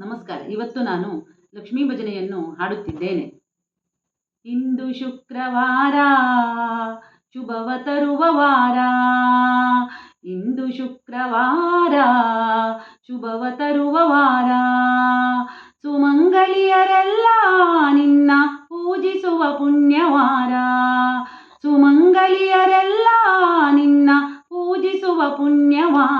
ನಮಸ್ಕಾರ. ಇವತ್ತು ನಾನು ಲಕ್ಷ್ಮೀ ಭಜನೆಯನ್ನು ಹಾಡುತ್ತಿದ್ದೇನೆ. ಇಂದು ಶುಕ್ರವಾರ, ಶುಭವ ತರುವ ವಾರ. ಇಂದು ಶುಕ್ರವಾರ, ಶುಭವ ತರುವ ವಾರ. ಸುಮಂಗಳಿಯರೆಲ್ಲ ನಿನ್ನ ಪೂಜಿಸುವ ಪುಣ್ಯವಾರ. ಸುಮಂಗಳಿಯರೆಲ್ಲ ನಿನ್ನ ಪೂಜಿಸುವ ಪುಣ್ಯವಾರ.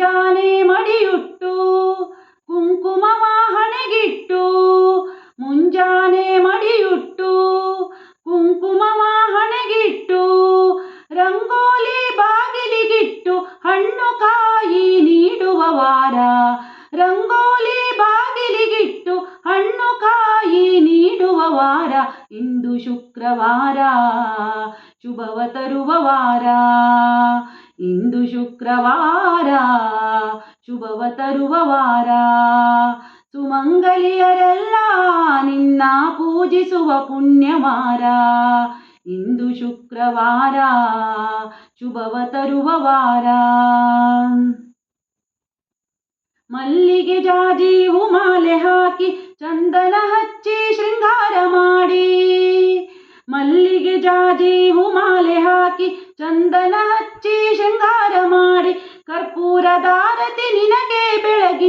ಮುಂಜಾನೆ ಮಡಿಯುಟ್ಟು ಕುಂಕುಮವ ಹಣೆಗಿಟ್ಟು ಮುಂಜಾನೆ ಮಡಿಯುಟ್ಟು ಕುಂಕುಮವ ಹಣೆಗಿಟ್ಟು ರಂಗೋಲಿ ಬಾಗಿಲಿಗಿಟ್ಟು, ಹಣ್ಣು ಕಾಯಿ ನೀಡುವ ವಾರ. ರಂಗೋಲಿ ಬಾಗಿಲಿಗಿಟ್ಟು, ಹಣ್ಣು ಕಾಯಿ ನೀಡುವ ವಾರ. ಇಂದು ಶುಕ್ರವಾರ, ಶುಭವ ತರುವ ವಾರ. ಇಂದು ಶುಕ್ರವಾರ, ಶುಭವ ತರುವ ವಾರ ಸುಮಂಗಲಿಯರೆಲ್ಲ ನಿನ್ನ ಪೂಜಿಸುವ ಪುಣ್ಯವಾರ. ಇಂದು ಶುಕ್ರವಾರ, ಶುಭವ ತರುವ ವಾರ ಮಲ್ಲಿಗೆ ಜಾಜಿ ಮಾಲೆ ಹಾಕಿ ಚಂದನ ಹಚ್ಚಿ ಶೃಂಗಾರ ಮಾಡಿ. ಮಲ್ಲಿಗೆ ಜಾಜಿ ಮಾಲೆ ಹಾಕಿ ಚಂದನ ಹಚ್ಚಿ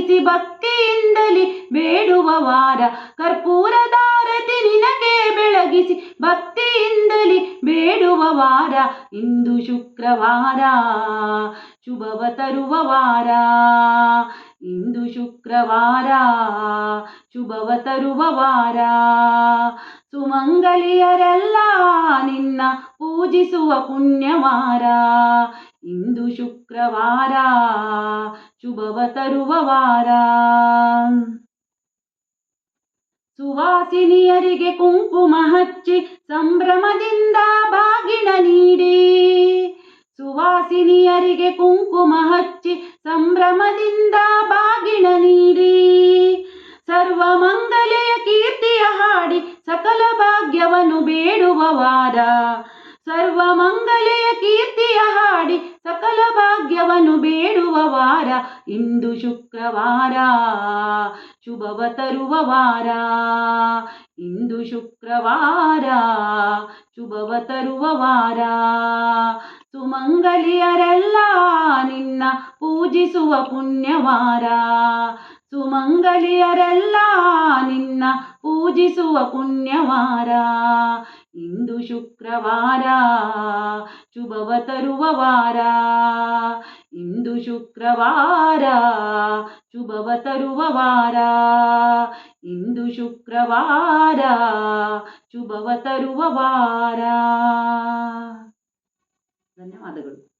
ಬೆಳಗಿಸಿ ಭಕ್ತಿಯಿಂದಲಿ ಬೇಡುವ ವಾರ. ಕರ್ಪೂರದಾರತಿ ನಿನಗೆ ಬೆಳಗಿಸಿ ಭಕ್ತಿಯಿಂದಲಿ ಬೇಡುವ ವಾರ. ಇಂದು ಶುಕ್ರವಾರ, ಶುಭವ ತರುವ ವಾರ. ಇಂದು ಶುಕ್ರವಾರ, ಶುಭವ ತರುವ ವಾರ. ಸುಮಂಗಲಿಯರೆಲ್ಲ ನಿನ್ನ ಪೂಜಿಸುವ ಪುಣ್ಯವಾರ. ಇಂದು ಶುಕ್ರವಾರ ಶುಭವ ತರುವ ವಾರ. ಸುವಾಸಿನಿಯರಿಗೆ ಕುಂಕುಮ ಹಚ್ಚಿ ಸಂಭ್ರಮದಿಂದ ಬಾಗಿಣ ನೀಡಿ. ಸುವಾಸಿನಿಯರಿಗೆ ಕುಂಕುಮ ಹಚ್ಚಿ ಸಂಭ್ರಮದಿಂದ ಬಾಗಿಣ ನೀಡಿ. ಸರ್ವ ಮಂಗಲೆಯ ಕೀರ್ತಿಯ ಹಾಡಿ ಸಕಲ ಭಾಗ್ಯವನ್ನು ಬೇಡುವ ವಾರ. ಸರ್ವ ಮಂಗಲೆಯ ಕೀರ್ತಿಯ ಹಾಡಿ ಸಕಲ ಭಾಗ್ಯವನ್ನು ಬೇಡುವ ವಾರ. ಇಂದು ಶುಕ್ರವಾರ, ಶುಭವ ತರುವ ವಾರ. ಇಂದು ಶುಕ್ರವಾರ, ಶುಭವ ತರುವ ವಾರ. ಸುಮಂಗಲಿಯರೆಲ್ಲ ನಿನ್ನ ಪೂಜಿಸುವ ಪುಣ್ಯವಾರ. ಸುಮಂಗಲಿಯರೆಲ್ಲ ನಿನ್ನ ಪೂಜಿಸುವ ಪುಣ್ಯವಾರ. ಇಂದು ಶುಕ್ರವಾರ, ಶುಭವ ತರುವ ವಾರ. ಇಂದು ಶುಕ್ರವಾರ, ಶುಭವ ತರುವ ವಾರ. ಇಂದು ಶುಕ್ರವಾರ, ಶುಭವ ತರುವ ವಾರ. ಧನ್ಯವಾದಗಳು.